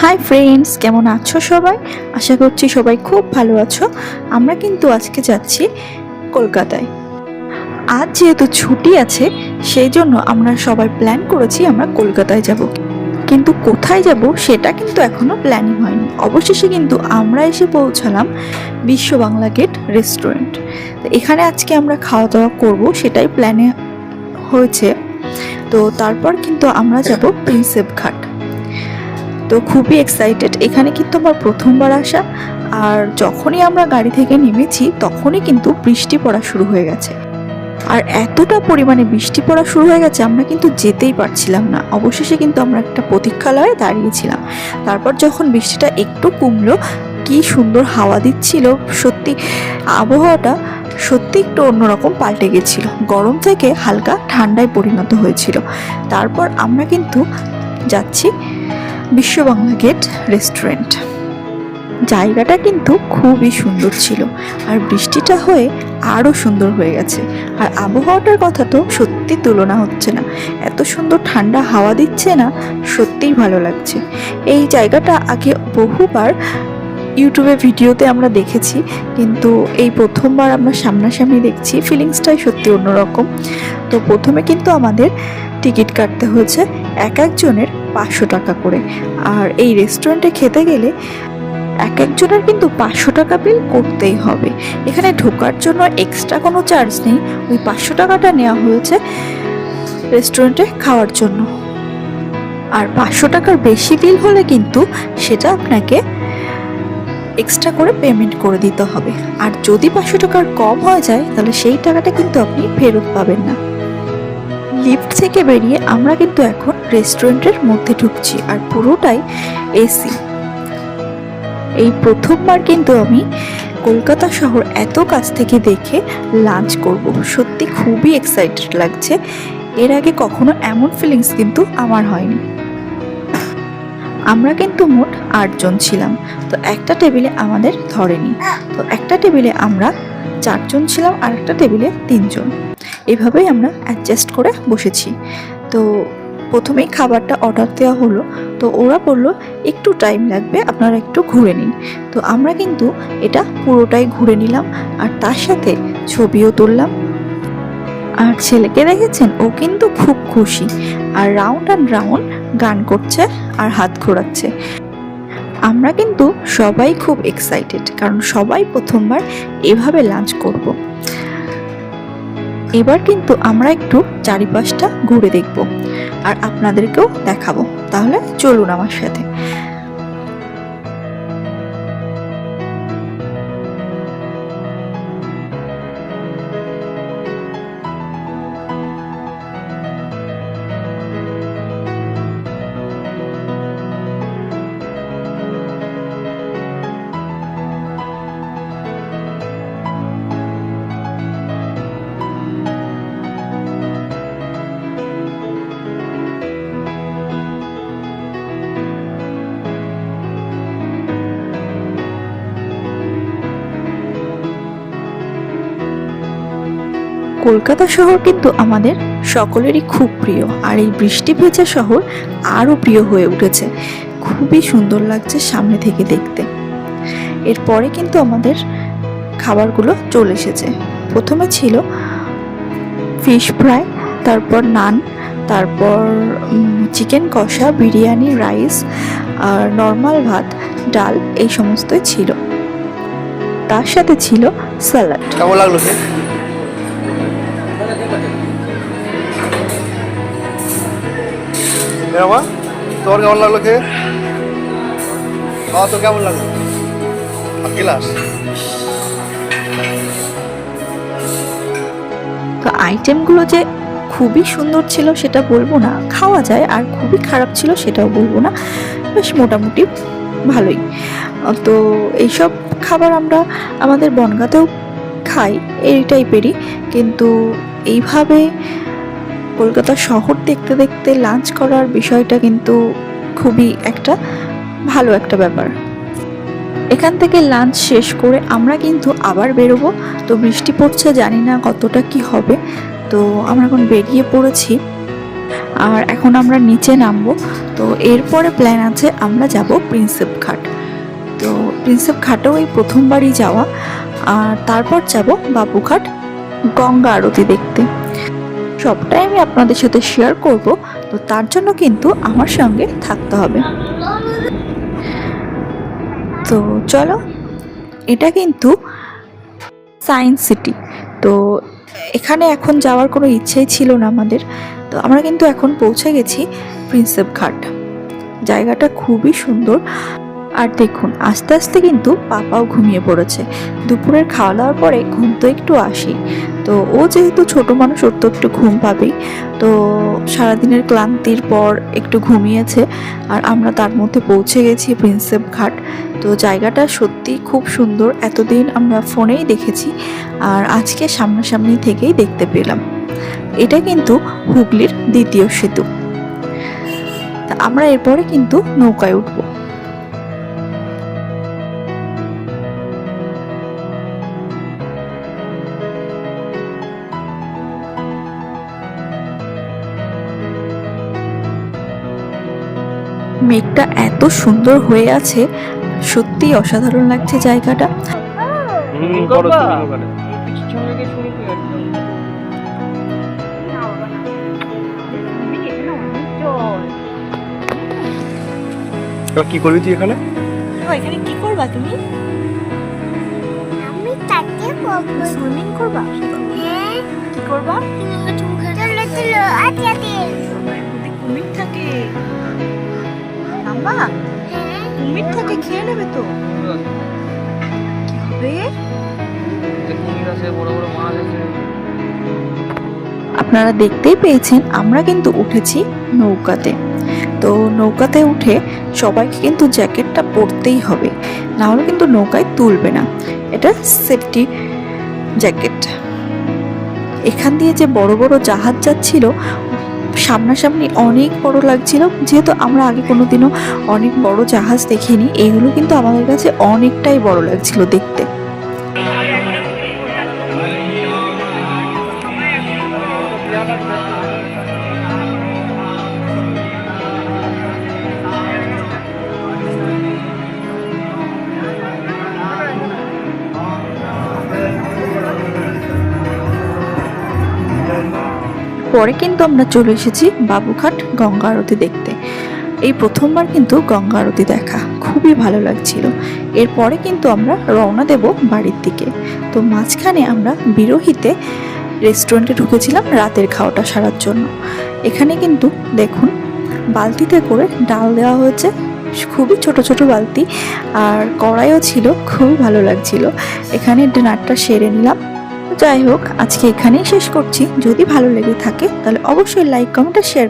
Hi friends, কেমন আছো সবাই? আশা করছি সবাই খুব ভালো আছো। আমরা কিন্তু আজকে যাচ্ছি কলকাতায়। আজ যেহেতু ছুটি আছে, সেই জন্য আমরা সবাই প্ল্যান করেছি আমরা কলকাতায় যাব। কিন্তু কোথায় যাব সেটা কিন্তু এখনও প্ল্যানিং হয়নি। অবশেষে কিন্তু আমরা এসে পৌঁছালাম বিশ্ব বাংলা গেট রেস্টুরেন্ট তো এখানে আজকে আমরা খাওয়া দাওয়া করব, সেটাই প্ল্যানে হয়েছে। তো তারপর কিন্তু আমরা যাব প্রিন্সেপ ঘাট। তো খুবই এক্সাইটেড এখানে কিন্তু আমার প্রথমবার আসা? আর যখনই আমরা গাড়ি থেকে নেমেছি, তখনই কিন্তু বৃষ্টি পড়া শুরু হয়ে গেছে। আর এতটা পরিমাণে বৃষ্টি পড়া শুরু হয়ে গেছে, আমরা কিন্তু যেতেই পারছিলাম না। অবশেষে কিন্তু আমরা একটা প্রতীক্ষালয়ে দাঁড়িয়েছিলাম। তারপর যখন বৃষ্টিটা একটু কমলো, কি সুন্দর হাওয়া দিচ্ছিল। সত্যি, আবহাওয়াটা সত্যি একটু অন্যরকম পাল্টে গেছিল। গরম থেকে হালকা ঠান্ডায় পরিণত হয়েছিল। তারপর আমরা কিন্তু যাচ্ছি বিশ্ব বাংলা গেট রেস্টুরেন্ট। জায়গাটা কিন্তু খুবই সুন্দর ছিল আর বৃষ্টিটা হয়ে আরও সুন্দর হয়ে গেছে। আর আবহাওয়াটার কথা তো সত্যি তুলনা হচ্ছে না। এত সুন্দর ঠান্ডা হাওয়া দিচ্ছে না, সত্যিই ভালো লাগছে। এই জায়গাটা আগে বহুবার ইউটিউবে ভিডিওতে আমরা দেখেছি, কিন্তু এই প্রথমবার আমরা সামনাসামনি দেখছি, ফিলিংসটাই সত্যি অন্যরকম। তো প্রথমে কিন্তু আমাদের টিকিট কাটতে হয়েছে এক একজনের পাঁচশো টাকা করে। আর এই রেস্টুরেন্টে খেতে গেলে এক একজনের কিন্তু পাঁচশো টাকা বিল করতেই হবে। এখানে ঢোকার জন্য এক্সট্রা কোনো চার্জ নেই। ওই পাঁচশো টাকাটা নেওয়া হয়েছে রেস্টুরেন্টে খাওয়ার জন্য। আর পাঁচশো টাকার বেশি বিল হলে কিন্তু সেটা আপনাকে এক্সট্রা করে পেমেন্ট করে দিতে হবে। আর যদি পাঁচশো টাকার কম হয়ে যায়, তাহলে সেই টাকাটা কিন্তু আপনি ফেরত পাবেন না। লিফট থেকে বেরিয়ে আমরা কিন্তু এখন রেস্টুরেন্টের মধ্যে ঢুকছি আর পুরোটাই এসি এই প্রথমবার কিন্তু আমি কলকাতা শহর এত কাছ থেকে দেখে লাঞ্চ করব। সত্যি খুবই এক্সাইটেড লাগছে। এর আগে কখনো এমন ফিলিংস কিন্তু আমার হয়নি। আমরা কিন্তু মোট আটজন ছিলাম। তো একটা টেবিলে আমাদের ধরেনি। তো একটা টেবিলে আমরা চারজন ছিলাম আর একটা টেবিলে তিনজন। এভাবেই আমরা অ্যাডজাস্ট করে বসেছি। তো প্রথমেই খাবারটা অর্ডার দেওয়া হলো, তো ওরা বলল, একটু টাইম লাগবে, আপনারা একটু ঘুরে নিন। তো আমরা কিন্তু এটা পুরোটাই ঘুরে নিলাম, আর তার সাথে ছবিও তুললাম। আর ছেলেকে দেখেছেন? ও কিন্তু খুব খুশি। আর রাউন্ড অ্যান্ড রাউন্ড গান করছে আর হাত ঘোরাচ্ছে। আমরা কিন্তু সবাই খুব এক্সাইটেড কারণ সবাই প্রথমবার এভাবে লাঞ্চ করব। এবার কিন্তু আমরা একটু চারিপাশটা ঘুরে দেখব। আর আপনাদেরকেও দেখাবো। তাহলে চলুন আমার সাথে। কলকাতা শহর কিন্তু আমাদের সকলেরই খুব প্রিয়। আর এই বৃষ্টি ভেজা শহর আরও প্রিয় হয়ে উঠেছে। খুবই সুন্দর লাগছে সামনে থেকে দেখতে। এরপরে কিন্তু আমাদের খাবারগুলো চলে এসেছে। প্রথমে ছিল ফিশ ফ্রাই তারপর নান, তারপর চিকেন কষা, বিরিয়ানি রাইস আর নর্মাল ভাত, ডাল, এই সমস্তই ছিল। তার সাথে ছিল স্যালাড কেমন লাগল এরমা তোমার কেমন লাগল খেয়ে? তো কেমন লাগল? গিলাস তো আইটেমগুলো যে খুবই সুন্দর ছিল সেটা বলব না। খাওয়া যায়, আর খুবই খারাপ ছিল সেটাও বলব না। বেশ মোটামুটি ভালোই। তো এইসব খাবার আমরা আমাদের বনগাতেও খাই, এই টাইপেরই কিন্তু এইভাবে কলকাতা শহর দেখতে দেখতে লাঞ্চ করার বিষয়টা কিন্তু খুবই একটা ভালো একটা ব্যাপার। এখান থেকে লাঞ্চ শেষ করে আমরা কিন্তু আবার বেরোবো। তো বৃষ্টি পড়ছে, জানি না কতটা কি হবে। তো আমরা এখন বেরিয়ে পড়েছি। আর এখন আমরা নিচে নামবো। তো এরপরে প্ল্যান আছে, আমরা যাব প্রিন্সেপ ঘাট। তো প্রিন্সেপ ঘাটেও এই প্রথমবারই যাওয়া। আর তারপর যাব বাবুঘাট গঙ্গা আরতি দেখতে। সবটাই আমি আপনাদের সাথে শেয়ার করব। তো তার জন্য কিন্তু আমার সঙ্গে থাকতে হবে। তো চলো, এটা কিন্তু সায়েন্স সিটি তো এখানে এখন যাওয়ার কোনো ইচ্ছেই ছিল না আমাদের। তো আমরা কিন্তু এখন পৌঁছে গেছি প্রিন্সেপ ঘাট জায়গাটা খুবই সুন্দর। আর দেখুন, আস্তে আস্তে কিন্তু পাপাও ঘুমিয়ে পড়েছে। দুপুরের খাওয়া দাওয়ার পরে ঘুম তো একটু আসেই। তো ও যেহেতু ছোট মানুষ, ওর তো একটু ঘুম পাবেই। তো সারাদিনের ক্লান্তির পর একটু ঘুমিয়েছে আর আমরা তার মধ্যে পৌঁছে গেছি প্রিন্সেপ ঘাট। তো জায়গাটা সত্যি খুব সুন্দর, এতদিন আমরা ফোনেই দেখেছি আর আজকে সামনাসামনি থেকেই দেখতে পেলাম। এটা কিন্তু হুগলির দ্বিতীয় সেতু। আমরা এরপরে কিন্তু নৌকায় উঠবো। মেঘটা এত সুন্দর হয়ে আছে সত্যি অসাধারণ লাগছে জায়গাটা। কি করবি তুই এখানে? এখানে কি করবা তুমি? আমি তাকে সুইমিং করবা? হ্যাঁ। কি করবা? খেয়ে নেবে তো? আপনারা দেখতেই পেয়েছেন, আমরা কিন্তু উঠেছি নৌকাতে। তো নৌকাতে উঠে সবাইকে কিন্তু জ্যাকেটটা পরতেই হবে, না হলে কিন্তু নৌকায় তুলবে না। এটা সেফটি জ্যাকেট। এখান দিয়ে যে বড় বড় জাহাজ যাচ্ছিল সামনাসামনি অনেক বড় লাগছিল। যেহেতু আমরা আগে কোনোদিনও অনেক বড় জাহাজ দেখিনি, এগুলো কিন্তু আমাদের কাছে অনেকটাই বড় লাগছিল দেখতে। পরে কিন্তু আমরা চলে এসেছি বাবুঘাট গঙ্গা আরতি দেখতে। এই প্রথমবার কিন্তু গঙ্গা আরতি দেখা, খুবই ভালো লাগছিল। এরপরে কিন্তু আমরা রওনা দেব বাড়ির দিকে। তো মাঝখানে আমরা বিরোহিতে রেস্টুরেন্টে ঢুকেছিলাম রাতের খাওয়াটা সারার জন্য। এখানে কিন্তু দেখুন, বালতিতে করে ডাল দেওয়া হয়েছে, খুবই ছোট ছোট বালতি, আর কড়াইও ছিল খুবই ভালো লাগছিল। এখানে ডিনারটা সেরে নিলাম। যাই হোক, আজকে এখানেই শেষ করছি। যদি ভালো লেগে থাকে, তাহলে অবশ্যই লাইক কমেন্ট আর শেয়ার